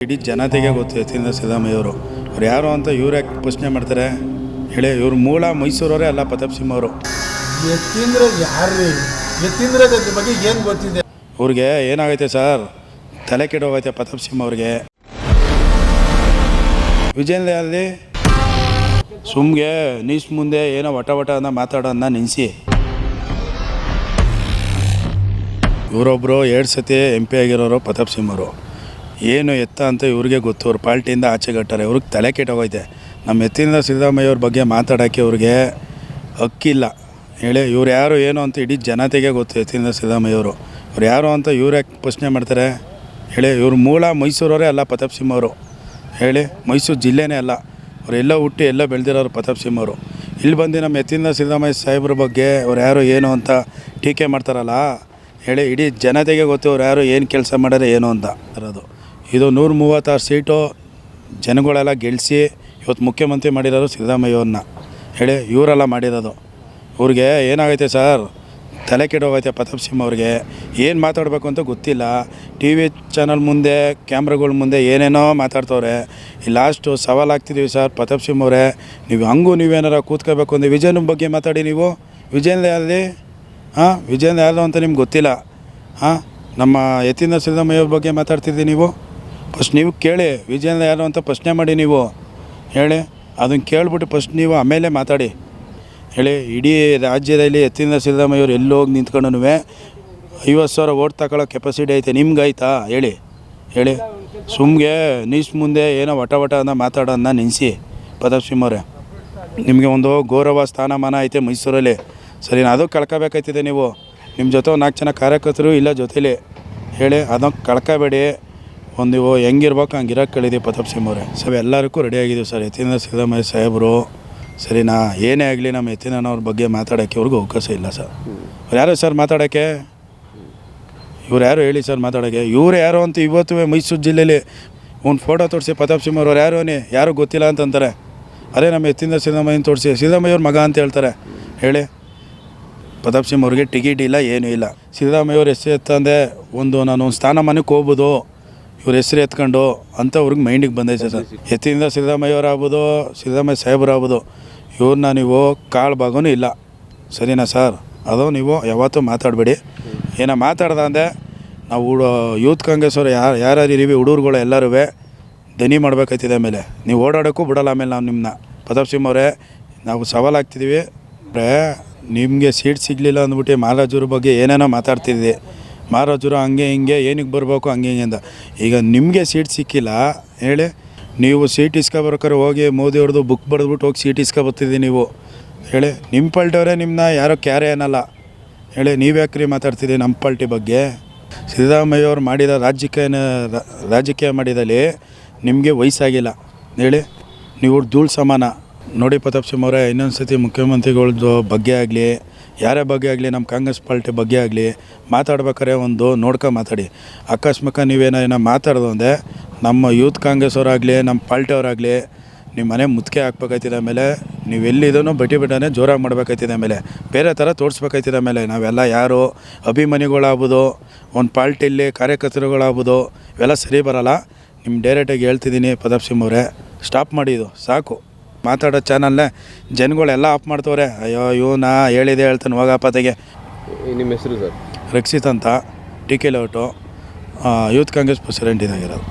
ಇಡೀ ಜನತೆಗೆ ಗೊತ್ತು ಯತೀಂದ್ರ ಸಿದ್ದರಾಮಯ್ಯವರು ಅವ್ರು. ಯಾರು ಅಂತ ಇವ್ರು ಯಾಕೆ ಪ್ರಶ್ನೆ ಮಾಡ್ತಾರೆ? ಹೇಳಿ ಇವ್ರ ಮೂಲ ಮೈಸೂರವರೇ ಅಲ್ಲ ಪ್ರತಾಪ್ ಸಿಂಹ ಅವರು. ಯತೀಂದ್ರ ಯಾರ್ರಿ? ಯತೀಂದ್ರ ಬಗ್ಗೆ ಏನು ಗೊತ್ತಿದೆ? ಅವ್ರಿಗೆ ಏನಾಗೈತೆ ಸರ್? ತಲೆ ಕೆಡೋಗೈತೆ ಪ್ರತಾಪ್ ಸಿಂಹ ಅವ್ರಿಗೆ. ವಿಜೇಂದ್ರ ಅಲ್ಲಿ ಸುಮ್ಗೆ ನೀಸ್ ಮುಂದೆ ಏನೋ ವಟ ವಟ ಅನ್ನ ಮಾತಾಡೋದನ್ನ ನಿನ್ಸಿ ಇವರೊಬ್ಬರು ಎರಡು ಸತಿ ಎಂ ಪಿ ಆಗಿರೋರು ಪ್ರತಾಪ್ ಸಿಂಹರು ಏನು ಎತ್ತ ಅಂತ ಇವ್ರಿಗೆ ಗೊತ್ತು. ಅವ್ರ ಪಾರ್ಟಿಯಿಂದ ಆಚೆ ಕಟ್ಟಾರೆ ಇವ್ರಿಗೆ ತಲೆ ಕೆಟ್ಟೋಗೈತೆ ನಮ್ಮ ಎತ್ತಿನಿಂದ ಸಿದ್ದರಾಮಯ್ಯ ಅವ್ರ ಬಗ್ಗೆ ಮಾತಾಡೋಕ್ಕೆ ಅವ್ರಿಗೆ ಹಕ್ಕಿಲ್ಲ. ಹೇಳಿ, ಇವ್ರು ಯಾರು, ಏನು ಅಂತ ಇಡೀ ಜನತೆಗೆ ಗೊತ್ತು ಎತ್ತಿನಿಂದ ಸಿದ್ದರಾಮಯ್ಯ ಅವರು. ಅವ್ರು ಯಾರು ಅಂತ ಇವ್ರು ಯಾಕೆ ಪ್ರಶ್ನೆ ಮಾಡ್ತಾರೆ. ಹೇಳಿ, ಇವ್ರ ಮೂಲ ಮೈಸೂರವರೇ ಅಲ್ಲ ಪ್ರತಾಪ್ ಸಿಂಹ ಅವರು. ಹೇಳಿ, ಮೈಸೂರು ಜಿಲ್ಲೆನೇ ಅಲ್ಲ. ಅವರೆಲ್ಲ ಹುಟ್ಟಿ ಎಲ್ಲ ಬೆಳೆದಿರೋರು ಪ್ರತಾಪ್ ಸಿಂಹ ಅವರು. ಇಲ್ಲಿ ಬಂದು ನಮ್ಮ ಎತ್ತಿನಿಂದ ಸಿದ್ದರಾಮಯ್ಯ ಸಾಹೇಬ್ರ ಬಗ್ಗೆ ಅವ್ರು ಯಾರು, ಏನು ಅಂತ ಟೀಕೆ ಮಾಡ್ತಾರಲ್ಲ? ಹೇಳಿ, ಇಡೀ ಜನತೆಗೆ ಗೊತ್ತು ಅವ್ರು ಯಾರು, ಏನು ಕೆಲಸ ಮಾಡಿದ್ರೆ, ಏನು ಅಂತ ಇರೋದು ಇದು ನೂರ ಮೂವತ್ತಾರು ಸೀಟು ಜನಗಳೆಲ್ಲ ಗೆಲ್ಲಿಸಿ ಇವತ್ತು ಮುಖ್ಯಮಂತ್ರಿ ಮಾಡಿರೋದು ಸಿದ್ದರಾಮಯ್ಯವ್ರನ್ನ. ಹೇಳಿ, ಇವರೆಲ್ಲ ಮಾಡಿರೋದು. ಅವ್ರಿಗೆ ಏನಾಗೈತೆ ಸರ್? ತಲೆ ಕೆಡೋಗೈತೆ ಪ್ರತಾಪ್ ಸಿಂಹ ಅವ್ರಿಗೆ. ಏನು ಮಾತಾಡಬೇಕು ಅಂತ ಗೊತ್ತಿಲ್ಲ. ಟಿ ವಿ ಚಾನಲ್ ಮುಂದೆ, ಕ್ಯಾಮ್ರಾಗಳ ಮುಂದೆ ಏನೇನೋ ಮಾತಾಡ್ತವ್ರೆ. ಈ ಲಾಸ್ಟು ಸವಾಲು ಆಗ್ತಿದ್ದೀವಿ ಸರ್ ಪ್ರತಾಪ್ ಸಿಂಹ ಅವರೇ. ನೀವು ಹಂಗೂ ನೀವೇನಾರ ಕೂತ್ಕೋಬೇಕು ಅಂದರೆ ವಿಜಯನ ಬಗ್ಗೆ ಮಾತಾಡಿ ನೀವು. ವಿಜಯನ ಅಲ್ಲಿ ಹಾಂ ವಿಜಯನ ಯಾರು ಅಂತ ನಿಮ್ಗೆ ಗೊತ್ತಿಲ್ಲ. ಹಾಂ, ನಮ್ಮ ಯತೀಂದ್ರ ಸಿದ್ದರಾಮಯ್ಯವ್ರ ಬಗ್ಗೆ ಮಾತಾಡ್ತಿದ್ದೀವಿ ನೀವು. ಫಸ್ಟ್ ನೀವು ಕೇಳಿ, ವಿಜಯೇಂದ್ರ ಯಾರು ಅಂತ ಪ್ರಶ್ನೆ ಮಾಡಿ ನೀವು. ಹೇಳಿ ಅದನ್ನು ಕೇಳಿಬಿಟ್ಟು ಫಸ್ಟ್ ನೀವು ಆಮೇಲೆ ಮಾತಾಡಿ. ಹೇಳಿ, ಇಡೀ ರಾಜ್ಯದಲ್ಲಿ ಎತ್ತಿನ ಸಿದ್ದರಾಮಯ್ಯವ್ರು ಎಲ್ಲಿ ಹೋಗಿ ನಿಂತ್ಕೊಂಡು ಐವತ್ತು ಸಾವಿರ ಓಟ್ ತಗೊಳ್ಳೋ ಕೆಪಾಸಿಟಿ ಐತೆ, ನಿಮ್ಗಾಯ್ತಾ? ಹೇಳಿ. ಹೇಳಿ. ಸುಮ್ಗೆ ನೀಸ್ ಮುಂದೆ ಏನೋ ವಟ ವಟ ಅಂತ ಮಾತಾಡೋದನ್ನ ನೆನೆಸಿ ಪ್ರತಾಪ್ ನಿಮಗೆ ಒಂದು ಗೌರವ ಸ್ಥಾನಮಾನ ಐತೆ ಮೈಸೂರಲ್ಲಿ. ಸರಿ, ಅದು ಕಳ್ಕೊಬೇಕಾಯ್ತಿದೆ ನೀವು. ನಿಮ್ಮ ಜೊತೆ ನಾಲ್ಕು ಜನ ಕಾರ್ಯಕರ್ತರು ಇಲ್ಲ ಜೊತೇಲಿ. ಹೇಳಿ ಅದನ್ನು ಕಳ್ಕೊಬೇಡಿ. ಒಂದು ಇವು ಹೆಂಗಿರ್ಬೇಕು, ಹಂಗೆ ಇರೋಕ್ಕೆ ಕಳಿದೀವಿ ಪ್ರತಾಪ್ ಸಿಂಹ ಅವರೇ. ಸರ್, ಎಲ್ಲರಿಗೂ ರೆಡಿ ಆಗಿದ್ದೀವಿ ಸರ್. ಯತೀಂದ್ರ ಸಿದ್ದರಾಮಯ್ಯ ಸಾಹೇಬರು. ಸರಿನಾ ಏನೇ ಆಗಲಿ ನಮ್ಮ ಯತೀಂದ್ರನವ್ರ ಬಗ್ಗೆ ಮಾತಾಡೋಕ್ಕೆ ಅವ್ರಿಗೂ ಅವಕಾಶ ಇಲ್ಲ ಸರ್. ಅವ್ರು ಯಾರು ಸರ್ ಮಾತಾಡೋಕ್ಕೆ? ಇವ್ರು ಯಾರು ಹೇಳಿ ಸರ್ ಮಾತಾಡೋಕ್ಕೆ? ಇವ್ರು ಯಾರು ಅಂತ ಇವತ್ತು ಮೈಸೂರು ಜಿಲ್ಲೆಯಲ್ಲಿ ಒಂದು ಫೋಟೋ ತೋರಿಸಿ ಪ್ರತಾಪ್ ಸಿಂಹ ಅವ್ರು ಯಾರು ಯಾರು ಗೊತ್ತಿಲ್ಲ ಅಂತಂತಾರೆ. ಅದೇ ನಮ್ಮ ಯತೀಂದ್ರ ಸಿದ್ದರಾಮಯ್ಯನ ತೋರಿಸಿ ಸಿದ್ದರಾಮಯ್ಯವ್ರ ಮಗ ಅಂತ ಹೇಳ್ತಾರೆ. ಹೇಳಿ. ಪ್ರತಾಪ್ ಸಿಂಹ ಅವ್ರಿಗೆ ಟಿಕೆಟ್ ಇಲ್ಲ, ಏನೂ ಇಲ್ಲ. ಸಿದ್ದರಾಮಯ್ಯವ್ರ ಎಷ್ಟು ಎತ್ತಂದೆ, ಒಂದು ನಾನು ಒಂದು ಸ್ಥಾನಮಾನಕ್ಕೆ ಹೋಗ್ಬೋದು. ಇವ್ರ ಹೆಸರು ಎತ್ಕೊಂಡು ಅಂತ ಅವ್ರಿಗೆ ಮೈಂಡಿಗೆ ಬಂದೈತೆ ಸರ್. ಎತ್ತಿಂದ ಸಿದ್ದರಾಮಯ್ಯವರಾಗ್ಬೋದು ಸಿದ್ದರಾಮಯ್ಯ ಸಾಹೇಬ್ರು ಆಗ್ಬೋದು ಇವ್ರನ್ನ ನೀವು ಕಾಳು ಭಾಗವೂ ಇಲ್ಲ. ಸರಿನಾ ಸರ್? ಅದು ನೀವು ಯಾವತ್ತೂ ಮಾತಾಡಬೇಡಿ. ಏನೋ ಮಾತಾಡ್ದ ಅಂದೆ, ನಾವು ಹುಡು ಯೂತ್ ಕಾಂಗ್ರೆಸ್ ಅವರು ಯಾರು, ಯಾರ್ಯಾರು ಇರೀವಿ ಹುಡುಗರುಗಳು ಎಲ್ಲರೂ ದನಿ ಮಾಡ್ಬೇಕಾಯ್ತಿದೆ ಆಮೇಲೆ. ನೀವು ಓಡಾಡೋಕ್ಕೂ ಬಿಡಲ್ಲ ಆಮೇಲೆ ನಾವು ನಿಮ್ಮನ್ನ ಪ್ರತಾಪ್ ಸಿಂಹ ಅವರೇ, ನಾವು ಸವಾಲಾಗ್ತಿದ್ದೀವಿ ನಿಮಗೆ ಸೀಟ್ ಸಿಗಲಿಲ್ಲ ಅಂದ್ಬಿಟ್ಟು ಮಹಾರಾಜರ ಬಗ್ಗೆ ಏನೇನೋ ಮಾತಾಡ್ತಿದ್ದೆ. ಮಹಾರಾಜರು ಹಂಗೆ ಹಿಂಗೆ, ಏನಕ್ಕೆ ಬರಬೇಕು ಹಂಗೆ ಹಿಂಗೆ ಅಂತ. ಈಗ ನಿಮಗೆ ಸೀಟ್ ಸಿಕ್ಕಿಲ್ಲ, ಹೇಳಿ. ನೀವು ಸೀಟ್ ಇಸ್ಕೊಬರ್ಬೇಕಾರೆ ಹೋಗಿ ಮೋದಿ ಅವ್ರದ್ದು ಬುಕ್ ಬರೆದ್ಬಿಟ್ಟು ಹೋಗಿ ಸೀಟ್ ಇಸ್ಕೊಬರ್ತಿದ್ದೀವಿ ನೀವು. ಹೇಳಿ ನಿಮ್ಮ ಪಾಲ್ಟಿಯವರೇ ನಿಮ್ಮನ್ನ ಯಾರೋ ಕ್ಯಾರೆ ಏನಲ್ಲ ಹೇಳಿ, ನೀವು ಯಾಕ್ರಿ ಮಾತಾಡ್ತಿದ್ದೀವಿ ನಮ್ಮ ಪಾಲ್ಟಿ ಬಗ್ಗೆ? ಸಿದ್ದರಾಮಯ್ಯ ಅವರು ಮಾಡಿದ ರಾಜಕೀಯ ರಾಜಕೀಯ ಮಾಡಿದಲ್ಲಿ ನಿಮಗೆ ವಯಸ್ಸಾಗಿಲ್ಲ. ಹೇಳಿ, ನೀವು ಧೂಳು ಸಮಾನ. ನೋಡಿ ಪ್ರತಾಪ್ ಸಿಂಹ ಅವರೇ ಇನ್ನೊಂದು ಸತಿ ಮುಖ್ಯಮಂತ್ರಿಗಳದ್ದು ಬಗ್ಗೆ ಆಗಲಿ ಯಾರೇ ಬಗ್ಗೆ ಆಗಲಿ, ನಮ್ಮ ಕಾಂಗ್ರೆಸ್ ಪಾರ್ಟಿ ಬಗ್ಗೆ ಆಗಲಿ ಮಾತಾಡ್ಬೇಕಾರೆ ಒಂದು ನೋಡ್ಕೊ ಮಾತಾಡಿ. ಅಕಸ್ಮಾತ್ ನೀವೇನೋ ಏನೋ ಮಾತಾಡೋದು ನಮ್ಮ ಯೂತ್ ಕಾಂಗ್ರೆಸ್ ಅವರಾಗಲಿ, ನಮ್ಮ ಪಾರ್ಟಿಯವರಾಗಲಿ ನಿಮ್ಮ ಮನೆ ಮುತ್ತಿಗೆ ಹಾಕ್ಬೇಕಾಯ್ತಿದೆ ಮೇಲೆ ನೀವು ಎಲ್ಲಿದೂ ಬಟ್ಟಿ ಬಿಟ್ಟನೆ ಜೋರಾಗಿ ಮಾಡ್ಬೇಕಾಯ್ತಿದೆ ಆಮೇಲೆ. ಬೇರೆ ಥರ ತೋರಿಸ್ಬೇಕಾಯ್ತಿದೆ ಮೇಲೆ ನಾವೆಲ್ಲ ಯಾರು? ಅಭಿಮಾನಿಗಳಾಗ್ಬೋದು ಒಂದು ಪಾರ್ಟಿಯಲ್ಲಿ ಕಾರ್ಯಕರ್ತರುಗಳಾಗ್ಬೋದು, ಇವೆಲ್ಲ ಸರಿ ಬರಲ್ಲ. ನಿಮ್ಮ ಡೈರೆಕ್ಟಾಗಿ ಹೇಳ್ತಿದ್ದೀನಿ ಪ್ರತಾಪ್ ಸಿಂಹ ಅವರೇ. ಸ್ಟಾಪ್ ಮಾಡಿ ಇದು. ಸಾಕು. ಮಾತಾಡೋ ಚಾನಲ್ನೇ ಜನಗಳೆಲ್ಲ ಆಫ್ ಮಾಡ್ತವ್ರೆ. ಅಯ್ಯೋ ಇವನ ಹೇಳಿದೆ ಹೇಳ್ತಾನೆ ಹೋಗಪ್ಪ ತೆಗೆ ನಿಮ್ಮ ಹೆಸರು ಸರ್? ರಕ್ಷಿತ್ ಅಂತ ಟಿ ಕೆ ಲೌಟು ಯೂತ್ ಕಾಂಗ್ರೆಸ್ ಪ್ರೆಸಿಡೆಂಟ್ ಇದಾಗಿರೋದು.